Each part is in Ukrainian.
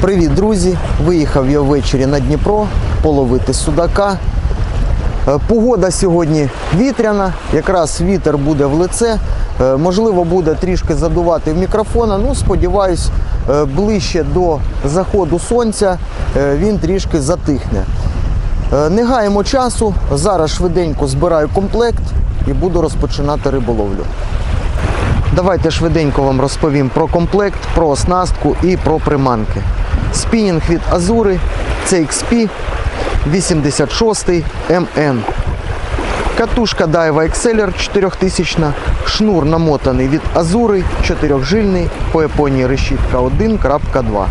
Привіт, друзі! Виїхав я ввечері на Дніпро половити судака. Е, Погода сьогодні вітряна, якраз вітер буде в лице. Е, Можливо, буде трішки задувати в мікрофона. Ну, сподіваюсь, е, ближче до заходу сонця він трішки затихне. Не гаємо часу. Зараз швиденько збираю комплект і буду розпочинати риболовлю. Давайте швиденько вам розповім про комплект, про оснастку і про приманки. Спінінг від Азури CXP 86 MN. Катушка Daiwa Exceller 4000, шнур намотаний від Азури, 4-жильний, по Японії решітка 1.2.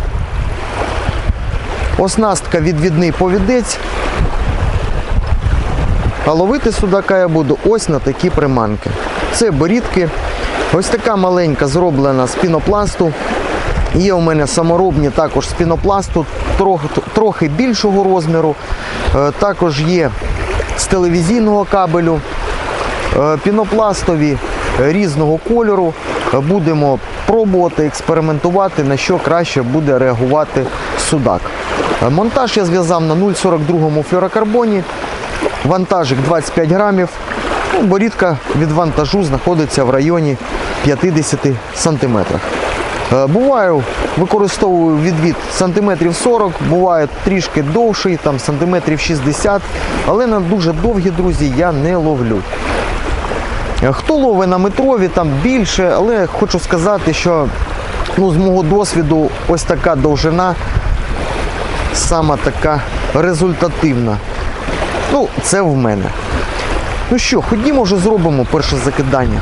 Оснастка відвідний повідець. А ловити судака я буду ось на такі приманки. Це борідки. Ось така маленька зроблена з пінопласту. Є у мене саморобні також з пінопласту, трохи, трохи більшого розміру. Е, Також є з телевізійного кабелю, е, пінопластові різного кольору. Будемо пробувати, експериментувати, на що краще буде реагувати судак. Е, Монтаж я зв'язав на 0,42 флюорокарбоні. Вантажик 25 грамів. Ну, борідка від вантажу знаходиться в районі 50 сантиметрах. Е, Буваю, використовую відвід сантиметрів 40, буває трішки довший, там сантиметрів 60, але на дуже довгі, друзі, я не ловлю. Е, Хто ловить на метрові, там більше, але хочу сказати, що ну, з мого досвіду ось така довжина сама така результативна. Ну, це в мене. Ну що, ходімо вже зробимо перше закидання.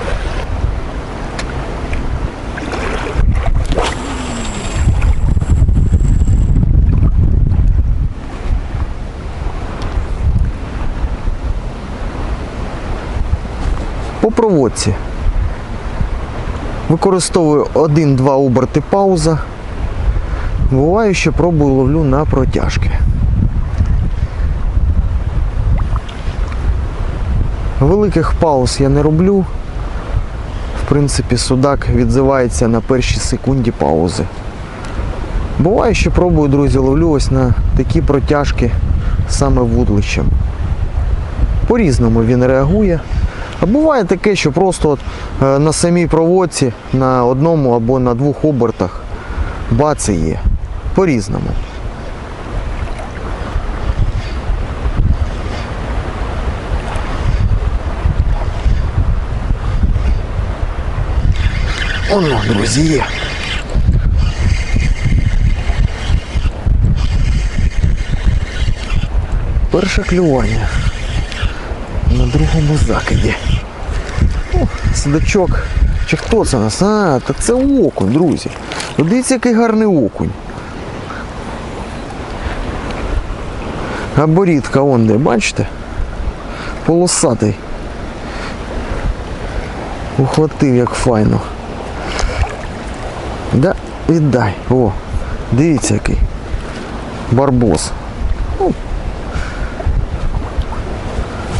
По проводці. Використовую 1-2 оберти пауза. Буває, що пробую ловлю на протяжки. Великих пауз я не роблю. В принципі, судак відзивається на першій секунді паузи. Буває, що пробую, друзі, ловлю ось на такі протяжки саме вудлищем. По-різному він реагує. А буває таке, що просто от, е, на самій проводці на одному або на двох обертах баци є. По-різному. Оно, друзі, є. Перше клювання на другому закиді. О, судачок. Чи хто це у нас? А, так це окунь, друзі. Ну, Дивіться, який гарний окунь. А борідка он де, бачите? Полосатий. Ухватив як файно. Да, віддай. О, дивіться який. Барбос. Ну,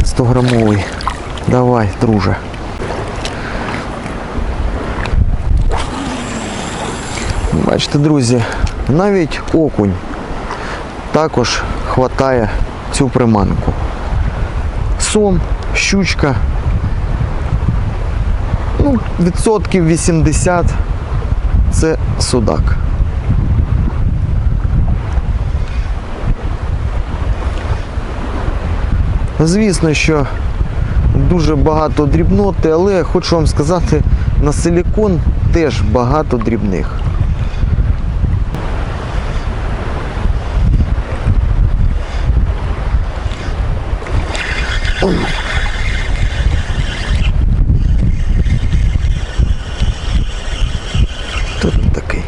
100 грамовий. Давай, друже. Бачите, друзі, навіть окунь також хватає цю приманку. Сом, щучка. Ну, відсотків 80 це судак. Звісно, що дуже багато дрібноти, але хочу вам сказати, на силікон теж багато дрібних. Хто тут такий?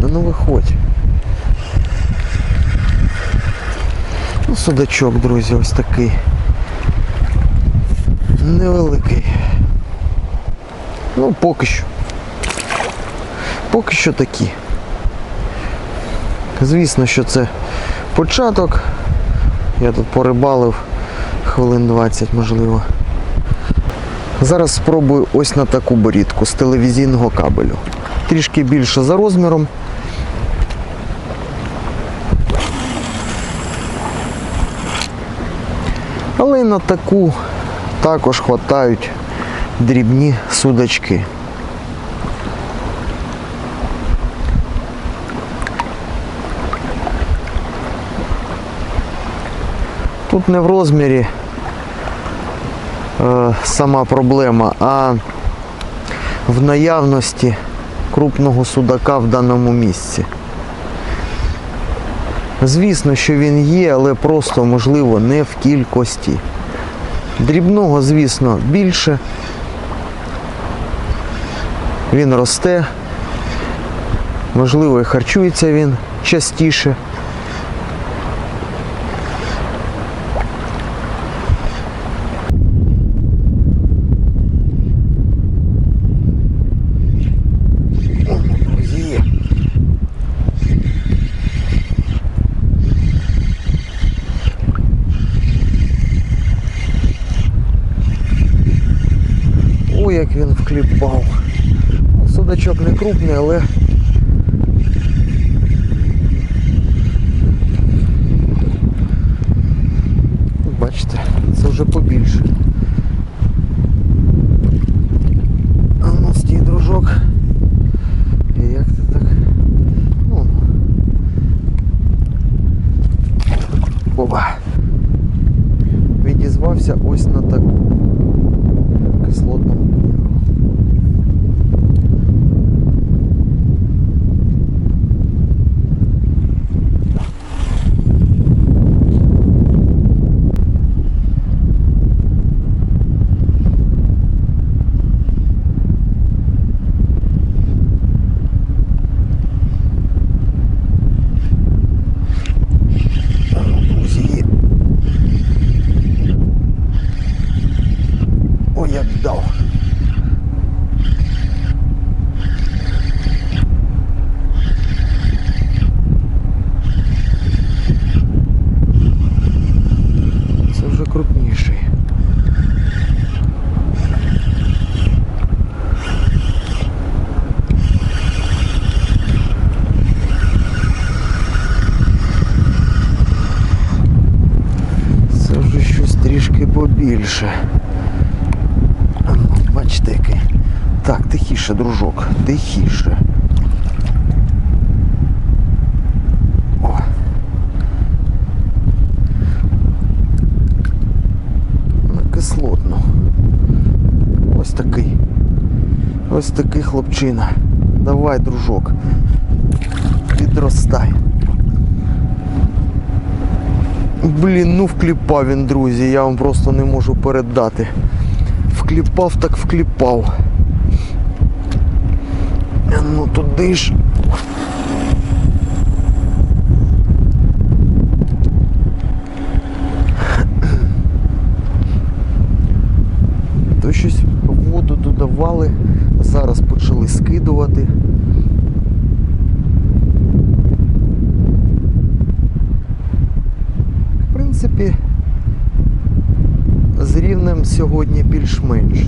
Да ну виходь. Ну, судачок, друзі, ось такий. Невеликий. Ну, поки що. Поки що такі. Звісно, що це початок. Я тут порибалив хвилин 20, можливо. Зараз спробую ось на таку борідку з телевізійного кабелю. Трішки більше за розміром. Але й на таку також хватають дрібні судачки. Тут не в розмірі е, сама проблема, а в наявності крупного судака в даному місці. Звісно, що він є, але просто, можливо, не в кількості. Дрібного, звісно, більше. Він росте. Можливо, і харчується він частіше. Є. Ой, як він вкліпав. Судачок не крупний, але бачите, це вже побільше. А ну стій, дружок. І Як ти так? Ну. Оба. Відізвався ось на таку кислотному кольору. Друзі, є. Ой, як дав. Це вже крупніший. Це вже щось трішки побільше. А ну, Бачите, який. Так, тихіше, дружок, тихіше. О. На кислотну. Ось такий. Ось такий хлопчина. Давай, дружок. Підростай. Блін, ну вкліпав він, друзі, я вам просто не можу передати. Вкліпав так вкліпав. А Ну туди ж. То щось воду додавали, зараз почали скидувати. В принципі, з рівнем сьогодні більш-менш.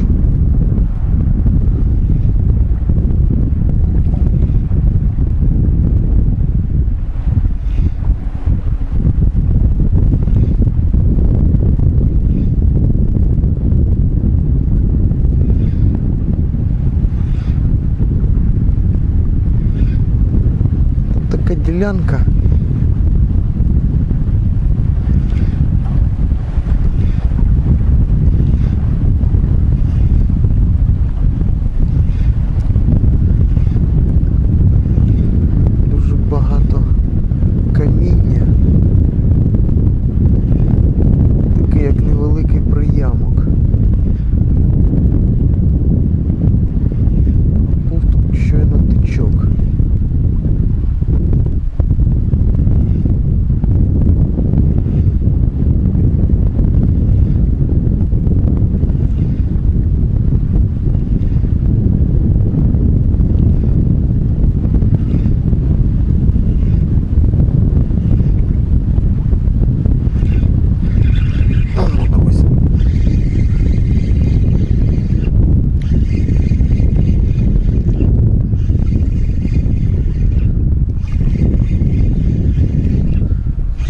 Тут така ділянка. Дуже багато каміння. Такий як невеликий приямок. Був тут щойно тичок. А ну, друзі.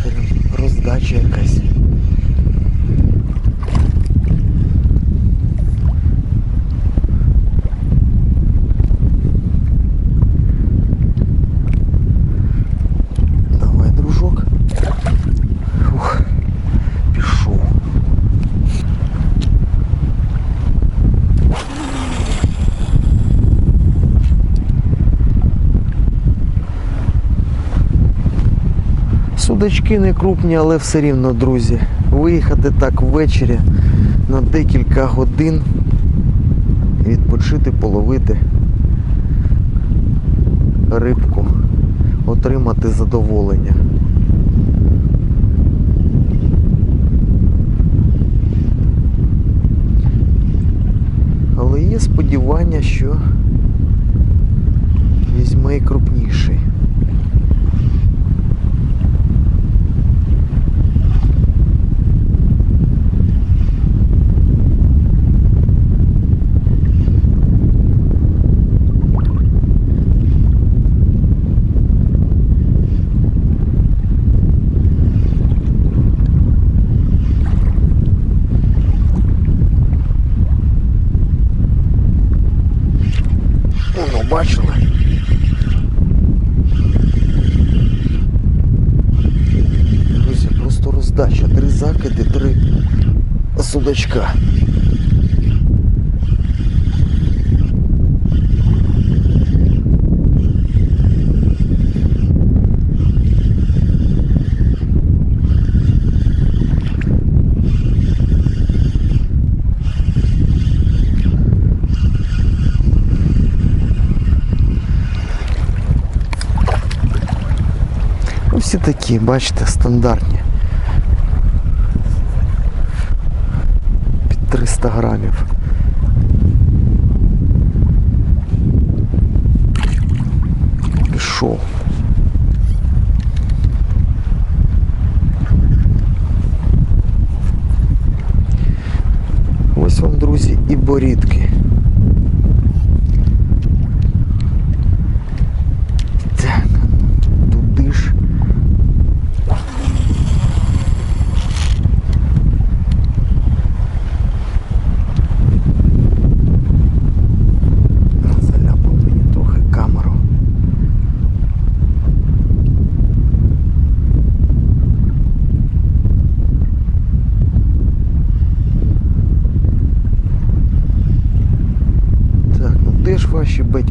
Прям роздача якась. Судачки не крупні, але все рівно, друзі. Виїхати так ввечері на декілька годин, відпочити, половити рибку, отримати задоволення. Але є сподівання, що візьме і крупніший. Воно бачили. Друзі, просто роздача. Три закиди, три судачка. Такі, бачите, стандартні. Під 300 грамів. Пішов. Ось вам, друзі, і борідки. Так, туди ж. Заляпав мені трохи камеру. Так, ну де ж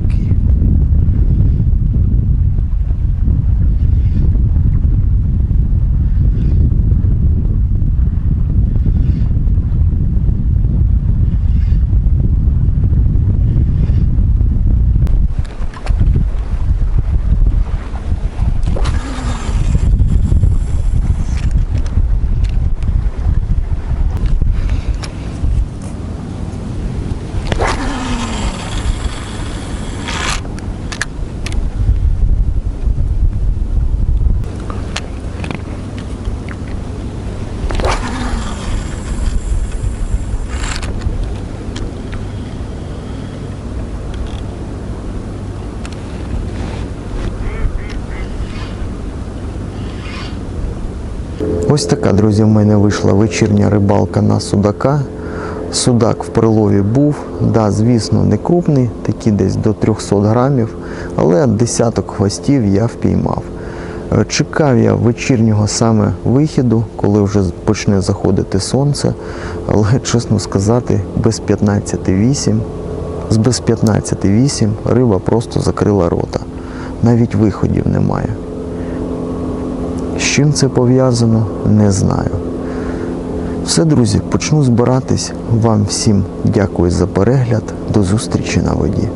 Ось така, друзі, в мене вийшла вечірня рибалка на судака. Судак в прилові був, да, звісно, не крупний, такі десь до 300 грамів, але десяток хвостів я впіймав. Е, Чекав я вечірнього саме вихіду, коли вже почне заходити сонце, але, чесно сказати, без 15,8, з без 15,8 риба просто закрила рота. Навіть виходів немає. Чим це пов'язано, не знаю. Все, друзі, почну збиратись. Вам всім дякую за перегляд. До зустрічі на воді.